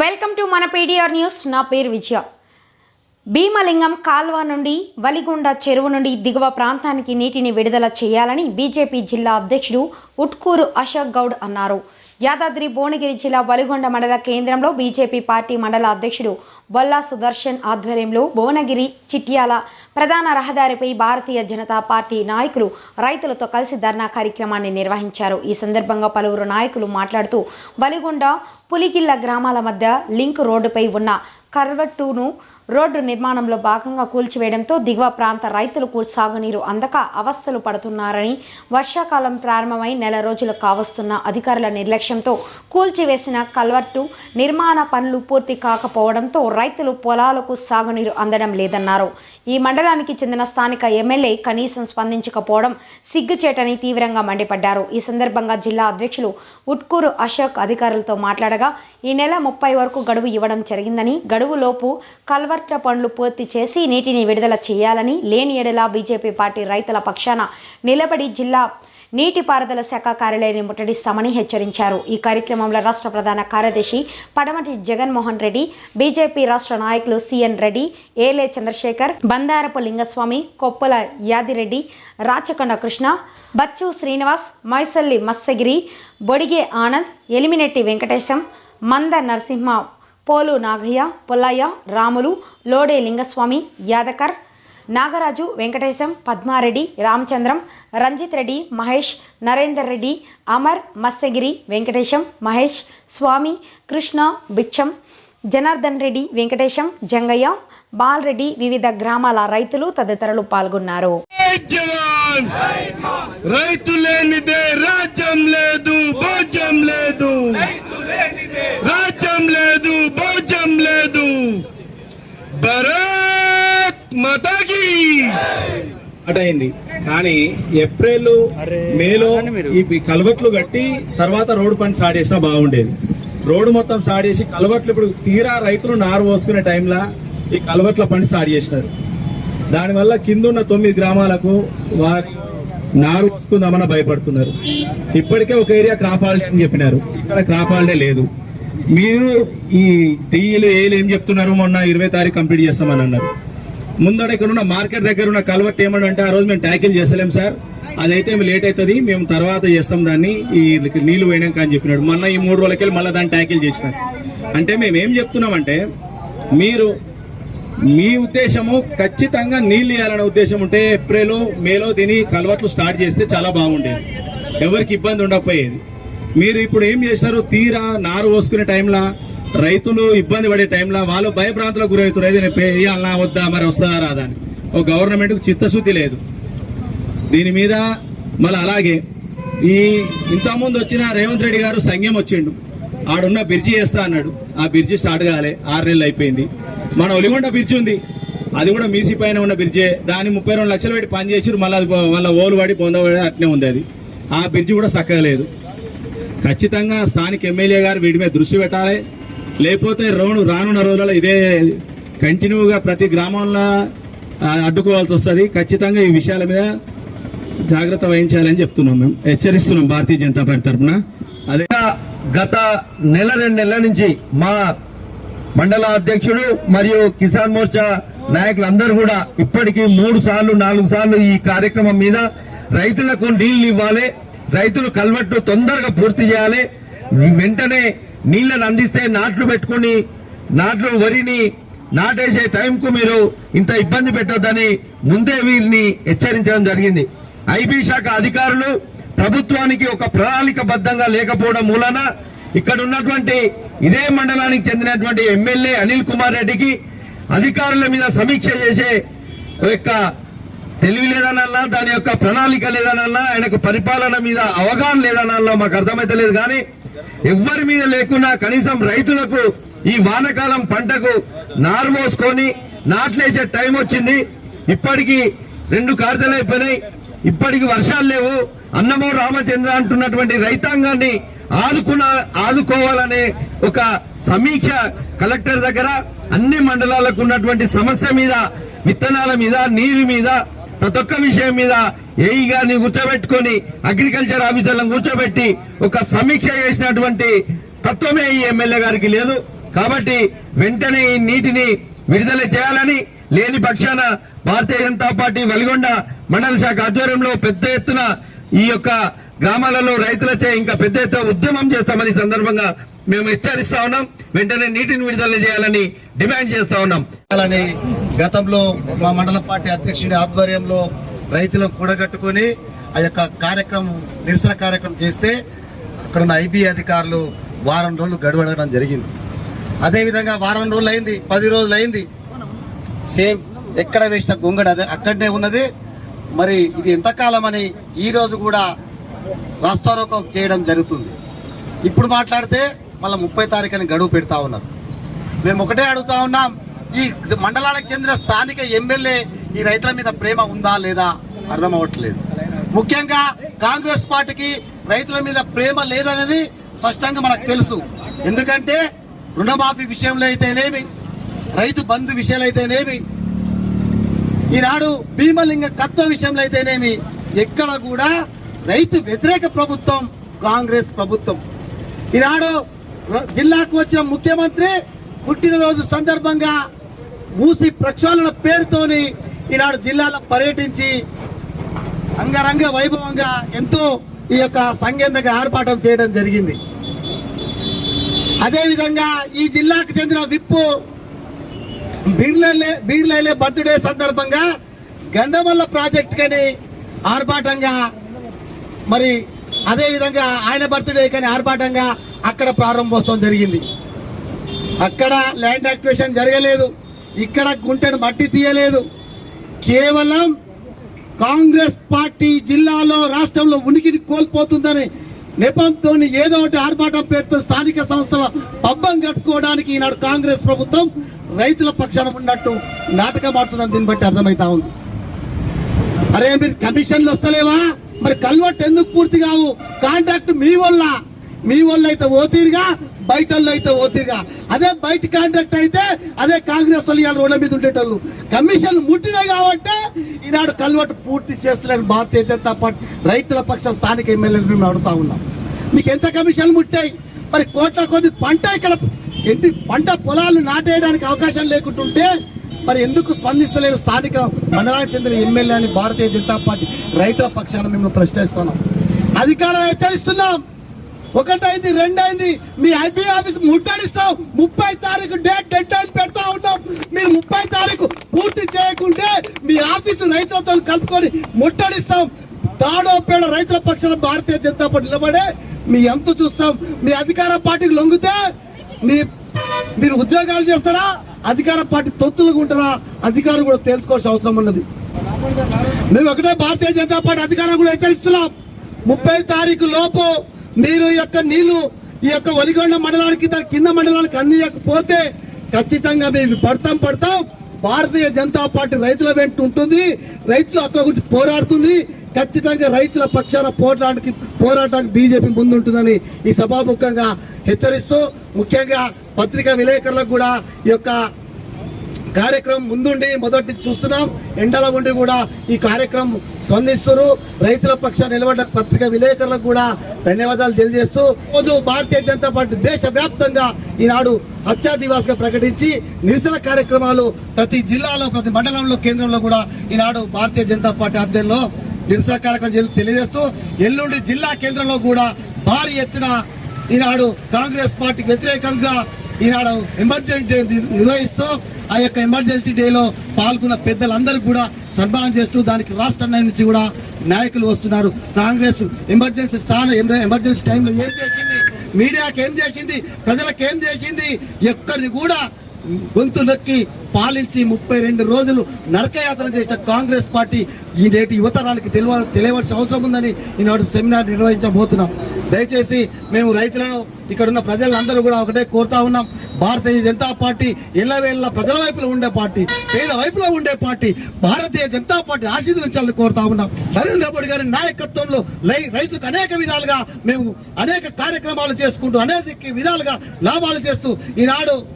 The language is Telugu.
వెల్కమ్ టు మన పీడిఆర్ న్యూస్. నా పేరు విజయ. భీమలింగం కాల్వ నుండి వలిగొండ చెరువు నుండి దిగువ ప్రాంతానికి నీటిని విడుదల చేయాలని బీజేపీ జిల్లా అధ్యక్షుడు ఉట్కూరు అశోక్ గౌడ్ అన్నారు. యాదాద్రి భువనగిరి జిల్లా వలిగొండ మండల కేంద్రంలో బీజేపీ పార్టీ మండల అధ్యక్షుడు బొల్లా సుదర్శన్ ఆధ్వర్యంలో భువనగిరి చిట్యాల ప్రధాన రహదారిపై భారతీయ జనతా పార్టీ నాయకులు రైతులతో కలిసి ధర్నా కార్యక్రమాన్ని నిర్వహించారు. ఈ సందర్భంగా పలువురు నాయకులు మాట్లాడుతూ బలిగొండ పులిగిల్ల గ్రామాల మధ్య లింక్ రోడ్డుపై ఉన్న కర్వట్టును రోడ్డు నిర్మాణంలో భాగంగా కూల్చివేయడంతో దిగువ ప్రాంత రైతులకు సాగునీరు అందక అవస్థలు పడుతున్నారని వర్షాకాలం ప్రారంభమై నెల రోజులు కావస్తున్న అధికారుల నిర్లక్ష్యంతో కూల్చివేసిన కల్వర్టు నిర్మాణ పనులు పూర్తి కాకపోవడంతో రైతులు పొలాలకు సాగునీరు అందడం లేదన్నారు. ఈ మండలానికి చెందిన స్థానిక ఎమ్మెల్యే కనీసం స్పందించకపోవడం సిగ్గుచేటని తీవ్రంగా మండిపడ్డారు. ఈ సందర్భంగా జిల్లా అధ్యక్షులు ఉట్కూరు అశోక్ అధికారులతో మాట్లాడగా ఈ నెల ముప్పై వరకు గడువు ఇవ్వడం జరిగిందని గడువులోపు కల్వర్ట్ల పనులు పూర్తి చేసి నీటిని విడుదల చేయాలని లేని ఎడల బీజేపీ పార్టీ రైతుల పక్షాన నిలబడి జిల్లా నీటిపారుదల శాఖ కార్యాలయాన్ని ముట్టడిస్తామని హెచ్చరించారు. ఈ కార్యక్రమంలో రాష్ట్ర ప్రధాన కార్యదర్శి పడమటి జగన్మోహన్ రెడ్డి బీజేపీ రాష్ట్ర నాయకులు సిఎన్ రెడ్డి ఏలే చంద్రశేఖర్ బందారపు లింగస్వామి కొప్పల యాదిరెడ్డి రాచకొండ కృష్ణ బచ్చు శ్రీనివాస్ మైసల్లి మత్స్యగిరి బొడిగే ఆనంద్ ఎలిమినెట్టి వెంకటేశం మంద నరసింహ పోలు నాగయ్య పొల్లయ్య రాములు లోడే లింగస్వామి యాదకర్ నాగరాజు వెంకటేశం పద్మారెడ్డి రామచంద్రం రంజిత్ రెడ్డి మహేష్ నరేందర్ రెడ్డి అమర్ మత్స్యగిరి వెంకటేశం మహేష్ స్వామి కృష్ణ బిచ్చం జనార్దన్ రెడ్డి వెంకటేశం జంగయ్య బాలరెడ్డి వివిధ గ్రామాల రైతులు తదితరులు పాల్గొన్నారు. రైతు లేనిదే రాజ్యం లేదు భోజ్యం లేదు. రాజ్యం లేదు భరత్ మతకి! అయింది కానీ ఏప్రిల్ మేలో ఈ కలవట్లు కట్టి తర్వాత రోడ్డు పని స్టార్ట్ చేసినా బాగుండేది. రోడ్డు మొత్తం స్టార్ట్ చేసి కలవట్లు ఇప్పుడు తీరా రైతులు నారు పోసుకునే టైంలో ఈ కలవట్ల పని స్టార్ట్ చేసినారు. దానివల్ల కింద ఉన్న తొమ్మిది గ్రామాలకు వారి నారు పోసుకుందామని భయపడుతున్నారు. ఇప్పటికే ఒక ఏరియా క్రాప్ హాలిడే అని చెప్పినారు. ఇక్కడ క్రాప్ హాలిడే లేదు. మీరు ఈ టీఈలు ఏలు ఏం చెప్తున్నారు? మొన్న ఇరవై తారీఖు కంప్లీట్ చేస్తామని అన్నారు. ముందర ఇక్కడ ఉన్న మార్కెట్ దగ్గర ఉన్న కల్వర్ట్ ఏమని అంటే ఆ రోజు మేము ట్యాకిల్ చేస్తలేం సార్. అదైతే లేట్ అవుతుంది మేము తర్వాత చేస్తాం దాన్ని. ఈ నీళ్ళు పోయినాక అని చెప్పినాడు. మొన్న ఈ మూడు రోజులకి మళ్ళీ దాన్ని ట్యాకిల్ చేసినారు. అంటే మేము ఏం చెప్తున్నామంటే మీరు మీ ఉద్దేశము ఖచ్చితంగా నీళ్ళు ఇవ్వాలనే ఉద్దేశం ఉంటే ఏప్రిల్ మేలో దీని కలవట్లు స్టార్ట్ చేస్తే చాలా బాగుండేది. ఎవరికి ఇబ్బంది ఉండకపోయేది. మీరు ఇప్పుడు ఏం చేసినారు తీరా నారు పోసుకునే టైంలో రైతులు ఇబ్బంది పడే టైంలో వాళ్ళు భయభ్రాంతులకు గురవుతారు. అయితే నేను వేయాలన్నా వద్దా మరి వస్తుందా రాదా అని. ఒక గవర్నమెంట్కు చిత్తశుద్ధి లేదు. దీని మీద మళ్ళీ అలాగే ఈ ఇంతకుముందు వచ్చిన రేవంత్ రెడ్డి గారు సంఘం వచ్చిండు. ఆడున్న బ్రిడ్జి వేస్తా అన్నాడు. ఆ బ్రిడ్జి స్టార్ట్ కాలే ఆరు నెలలు అయిపోయింది. మన ఒలిగొండ బ్రిడ్జి ఉంది. అది కూడా మీసీ పైన ఉన్న బ్రిడ్జే. దాన్ని ముప్పై రెండు లక్షలు పెట్టి పని చేసి మళ్ళీ అది మళ్ళీ ఓలు పడి పొందబడి అట్నే ఉంది అది. ఆ బ్రిడ్జి కూడా చక్కగా లేదు. ఖచ్చితంగా స్థానిక ఎమ్మెల్యే గారు వీటి మీద దృష్టి పెట్టాలి. లేకపోతే రోను రానున్న రోజులలో ఇదే కంటిన్యూగా ప్రతి గ్రామంలో అడ్డుకోవాల్సి వస్తుంది. ఖచ్చితంగా ఈ విషయాల మీద జాగ్రత్త వహించాలని చెప్తున్నాం మేము. హెచ్చరిస్తున్నాం భారతీయ జనతా పార్టీ తరఫున. అదే గత నెల రెండు నెలల నుంచి మా మండల అధ్యక్షుడు మరియు కిసాన్ మోర్చా నాయకులందరూ కూడా ఇప్పటికీ మూడు సార్లు నాలుగు సార్లు ఈ కార్యక్రమం మీద రైతులకు నీళ్ళు ఇవ్వాలి. రైతులు కల్వట్టు తొందరగా పూర్తి చేయాలి. వెంటనే నీళ్ళను అందిస్తే నాట్లు పెట్టుకుని నాట్లు వరిని నాటేసే టైంకు మీరు ఇంత ఇబ్బంది పెట్టొద్దని ముందే వీరిని హెచ్చరించడం జరిగింది. ఐబీ శాఖ అధికారులు ప్రభుత్వానికి ఒక ప్రణాళికబద్ధంగా లేకపోవడం మూలన ఇక్కడ ఉన్నటువంటి ఇదే మండలానికి చెందినటువంటి ఎమ్మెల్యే అనిల్ కుమార్ రెడ్డికి అధికారుల మీద సమీక్ష చేసే యొక్క తెలివి లేదనల్లా దాని యొక్క ప్రణాళిక లేదనల్లా ఆయనకు పరిపాలన మీద అవగాహన లేదనల్లా మాకు అర్థమైతే లేదు. కానీ ఎవ్వరి మీద లేకున్నా కనీసం రైతులకు ఈ వానకాలం పంటకు నారు మోసుకొని నాట్లేసే టైం వచ్చింది. ఇప్పటికి రెండు కార్తెలు అయిపోయినాయి. ఇప్పటికి వర్షాలు లేవు. అన్నమో రామచంద్ర అంటున్నటువంటి రైతాంగాన్ని ఆదుకున్న ఆదుకోవాలనే ఒక సమీక్ష కలెక్టర్ దగ్గర అన్ని మండలాలకు ఉన్నటువంటి సమస్య మీద విత్తనాల మీద నీరు మీద ప్రతి ఒక్క విషయం మీద ఏఈ గారిని కూర్చోబెట్టుకొని అగ్రికల్చర్ ఆఫీసర్లను కూర్చోబెట్టి ఒక సమీక్ష చేసినటువంటి తత్వమే ఈ ఎమ్మెల్యే గారికి లేదు. కాబట్టి వెంటనే ఈ నీటిని విడుదల చేయాలని లేని పక్షాన భారతీయ జనతా పార్టీ వెలిగొండ మండల శాఖ ఆధ్వర్యంలో పెద్ద ఎత్తున ఈ యొక్క గ్రామాలలో రైతులచే ఇంకా పెద్ద ఎత్తున ఉద్యమం చేస్తామని సందర్భంగా మేము హెచ్చరిస్తా ఉన్నాం. వెంటనే నీటిని విడుదల చేయాలని డిమాండ్ చేస్తా ఉన్నాం. అలానే గతంలో మా మండల పార్టీ అధ్యక్షుడి ఆధ్వర్యంలో రైతులను కూడగట్టుకొని ఆ యొక్క కార్యక్రమం నిరసన కార్యక్రమం చేస్తే అక్కడ ఉన్న ఐబీ అధికారులు వారం రోజులు గడువడడం జరిగింది. అదేవిధంగా వారం రోజులు అయింది పది రోజులు అయింది సేమ్ ఎక్కడ వేసిన గొంగడ అదే అక్కడనే ఉన్నది. మరి ఇది ఎంతకాలం అని ఈ రోజు కూడా రాస్తారోకో చేయడం జరుగుతుంది. ఇప్పుడు మాట్లాడితే మళ్ళీ ముప్పై తారీఖుని గడువు పెడతా ఉన్నారు. మేము ఒకటే అడుగుతా ఉన్నాం ఈ మండలానికి చెందిన స్థానిక ఎమ్మెల్యే ఈ రైతుల మీద ప్రేమ ఉందా లేదా అర్థం అవ్వట్లేదు. ముఖ్యంగా కాంగ్రెస్ పార్టీకి రైతుల మీద ప్రేమ లేదనేది స్పష్టంగా మనకు తెలుసు. ఎందుకంటే రుణమాఫీ విషయంలో అయితేనేమి రైతు బంధు విషయాలు అయితేనేమి ఈనాడు భీమలింగ కత్వ విషయంలో అయితేనేమి ఎక్కడ కూడా రైతు వ్యతిరేక ప్రభుత్వం కాంగ్రెస్ ప్రభుత్వం. ఈనాడు జిల్లాకు వచ్చిన ముఖ్యమంత్రి పుట్టినరోజు సందర్భంగా మూసి ప్రక్షాళన పేరుతోని ఈనాడు జిల్లాలో పర్యటించి అంగరంగ వైభవంగా ఎంతో ఈ యొక్క సంఘేంద్రంగా ఆర్పాటం చేయడం జరిగింది. అదేవిధంగా ఈ జిల్లాకు చెందిన విప్పు బీర్లైలే బీర్లైలే బర్త్డే సందర్భంగా గంధమల్ల ప్రాజెక్ట్ కని ఆర్భాటంగా మరి అదే విధంగా ఆయన బర్త్డే కానీ ఆర్భాటంగా అక్కడ ప్రారంభోత్సవం జరిగింది. అక్కడ ల్యాండ్ యాక్టివేషన్ జరగలేదు. ఇక్కడ గుంటెడు మట్టి తీయలేదు. కేవలం కాంగ్రెస్ పార్టీ జిల్లాలో రాష్ట్రంలో ఉనికిని కోల్పోతుందని నెపంతో ఏదో ఒకటి ఆర్భాటం పేరుతో స్థానిక సంస్థల పబ్బం కట్టుకోవడానికి ఈనాడు కాంగ్రెస్ ప్రభుత్వం రైతుల పక్షాన ఉన్నట్టు నాటకం ఆడుతుందని దీన్ని బట్టి అర్థమవుతా ఉంది. అరే మీరు కమిషన్లు వస్తలేవా? మరి కల్వర్ట్ ఎందుకు పూర్తి కావు? కాంట్రాక్ట్ మీ వల్ల. మీ వల్ల అయితే ఓతీరుగా బయట అయితే ఓతీరుగా. అదే బయట కాంట్రాక్ట్ అయితే అదే కాంగ్రెస్ వాళ్ళు రోడ్ల మీద ఉండేటోళ్ళు. కమిషన్లు ముట్టినాయి కాబట్టి ఈనాడు కల్వర్ట్ పూర్తి చేస్తున్నారు భారతీయ జనతా పార్టీ రైతుల పక్ష స్థానిక ఎమ్మెల్యేలు మేము అడుగుతా ఉన్నాం. మీకు ఎంత కమిషన్లు ముట్టాయి? మరి కోట్ల కొద్ది పంట ఇక్కడ ఎంటి పంట పొలాలు నాటేయడానికి అవకాశం లేకుంటుంటే మరి ఎందుకు స్పందిస్తలేరు స్థానిక మండలానికి చెందిన ఎమ్మెల్యే అని భారతీయ జనతా పార్టీ రైతుల పక్షాన మేము ప్రశ్నిస్తున్నాం. అధికారం హెచ్చరిస్తున్నాం. ఒకటైంది రెండైంది మీ ఐబీ ఆఫీస్ ముట్టడిస్తాం. ముప్పై తారీఖు డేట్ డెడ్ టైం పెడతా ఉన్నాం. మీరు ముప్పై తారీఖు పూర్తి చేయకుంటే మీ ఆఫీసు రైతులతో కలుపుకొని ముట్టడిస్తాం. తాడోపేడ రైతుల పక్షాన భారతీయ జనతా పార్టీ నిలబడే మీ ఎంత చూస్తాం. మీ అధికార పార్టీకి లొంగితే మీ మీరు ఉద్యోగాలు చేస్తారా? అధికార పార్టీ తొత్తులుగా ఉంటారా అధికారులు కూడా తెలుసుకోవాల్సిన అవసరం ఉన్నది. మేము ఒకటే భారతీయ జనతా పార్టీ అధికారం కూడా హెచ్చరిస్తున్నాం. ముప్పై తారీఖు లోపు మీరు ఈ యొక్క నీళ్ళు ఈ యొక్క వలిగొండ మండలానికి దాని కింద మండలానికి అందియకపోతే ఖచ్చితంగా మేము పడతాం పడతాం. భారతీయ జనతా పార్టీ రైతుల వెంట ఉంటుంది. రైతుల హక్కుల గురించి పోరాడుతుంది. ఖచ్చితంగా రైతుల పక్షాన పోరాటానికి పోరాటానికి బీజేపీ ముందుంటుందని ఈ సభాముఖంగా హెచ్చరిస్తూ ముఖ్యంగా పత్రికా విలేకరులకు కూడా ఈ యొక్క కార్యక్రమం ముందుండి మొదటి చూస్తున్నాం. ఎండల ఉండి కూడా ఈ కార్యక్రమం స్పందిస్తున్నారు. రైతుల పక్ష నిలబడ్డ పత్రిక విలేకరులకు కూడా ధన్యవాదాలు తెలియజేస్తూ రోజు భారతీయ జనతా పార్టీ దేశవ్యాప్తంగా ఈనాడు హత్యా దివాస్గా ప్రకటించి నిరసన కార్యక్రమాలు ప్రతి జిల్లాలో ప్రతి మండలంలో కేంద్రంలో కూడా ఈనాడు భారతీయ జనతా పార్టీ ఆధ్వర్యంలో నిరసన కార్యక్రమం తెలియజేస్తూ ఎల్లుండి జిల్లా కేంద్రంలో కూడా భారీ ఎత్తున ఈనాడు కాంగ్రెస్ పార్టీకి వ్యతిరేకంగా ఈనాడు ఎమర్జెన్సీ డే నిర్వహిస్తూ ఆ యొక్క ఎమర్జెన్సీ డేలో పాల్గొన్న పెద్దలందరూ కూడా సన్మానం చేస్తూ దానికి రాష్ట్ర నుంచి కూడా నాయకులు వస్తున్నారు. కాంగ్రెస్ ఎమర్జెన్సీ స్థానం ఎమర్జెన్సీ టైంలో ఏం చేసింది? మీడియాకి ఏం చేసింది? ప్రజలకు ఏం చేసింది? ఎక్కడిని కూడా గొంతు నొక్కి పాలించి ముప్పై రెండు రోజులు నరకయాత్ర చేసిన కాంగ్రెస్ పార్టీ ఈ నేటి యువతరానికి తెలియ తెలియవలసిన అవసరం ఉందని ఈనాడు సెమినార్ నిర్వహించబోతున్నాం. దయచేసి మేము రైతులను ఇక్కడున్న ప్రజలందరూ కూడా ఒకటే కోరుతా ఉన్నాం. భారతీయ జనతా పార్టీ ఎల్లవేళ్ళ ప్రజల వైపులో ఉండే పార్టీ పేద వైపులో ఉండే పార్టీ భారతీయ జనతా పార్టీ ఆశీర్వదించాలని కోరుతా ఉన్నాం. నరేంద్ర మోడీ గారి నాయకత్వంలో లై- రైతులకు అనేక విధాలుగా మేము అనేక కార్యక్రమాలు చేసుకుంటూ అనేక విధాలుగా లాభాలు చేస్తూ ఈనాడు